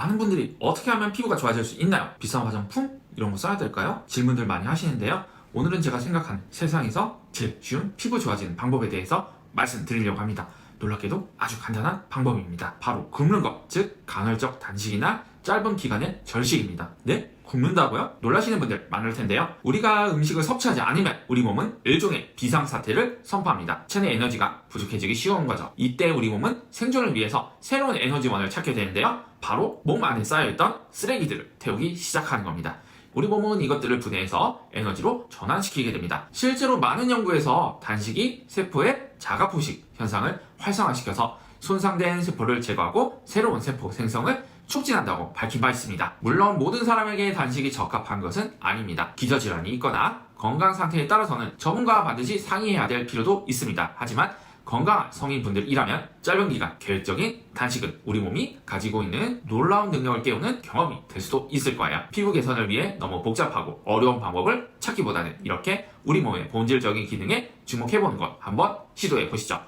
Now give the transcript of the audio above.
많은 분들이 어떻게 하면 피부가 좋아질 수 있나요? 비싼 화장품? 이런 거 써야 될까요? 질문들 많이 하시는데요. 오늘은 제가 생각한 세상에서 제일 쉬운 피부 좋아지는 방법에 대해서 말씀드리려고 합니다. 놀랍게도 아주 간단한 방법입니다. 바로 굶는 것, 즉 간헐적 단식이나 짧은 기간의 절식입니다. 네? 굶는다고요? 놀라시는 분들 많을 텐데요. 우리가 음식을 섭취하지 않으면 우리 몸은 일종의 비상사태를 선포합니다. 체내 에너지가 부족해지기 쉬운 거죠. 이때 우리 몸은 생존을 위해서 새로운 에너지원을 찾게 되는데요. 바로 몸 안에 쌓여있던 쓰레기들을 태우기 시작하는 겁니다. 우리 몸은 이것들을 분해해서 에너지로 전환시키게 됩니다. 실제로 많은 연구에서 단식이 세포의 자가 포식 현상을 활성화시켜서 손상된 세포를 제거하고 새로운 세포 생성을 촉진한다고 밝힌 바 있습니다. 물론 모든 사람에게 단식이 적합한 것은 아닙니다. 기저질환이 있거나 건강 상태에 따라서는 전문가와 반드시 상의해야 될 필요도 있습니다. 하지만 건강한 성인분들이라면 짧은 기간 계획적인 단식은 우리 몸이 가지고 있는 놀라운 능력을 깨우는 경험이 될 수도 있을 거예요. 피부 개선을 위해 너무 복잡하고 어려운 방법을 찾기보다는 이렇게 우리 몸의 본질적인 기능에 주목해보는 것 한번 시도해 보시죠.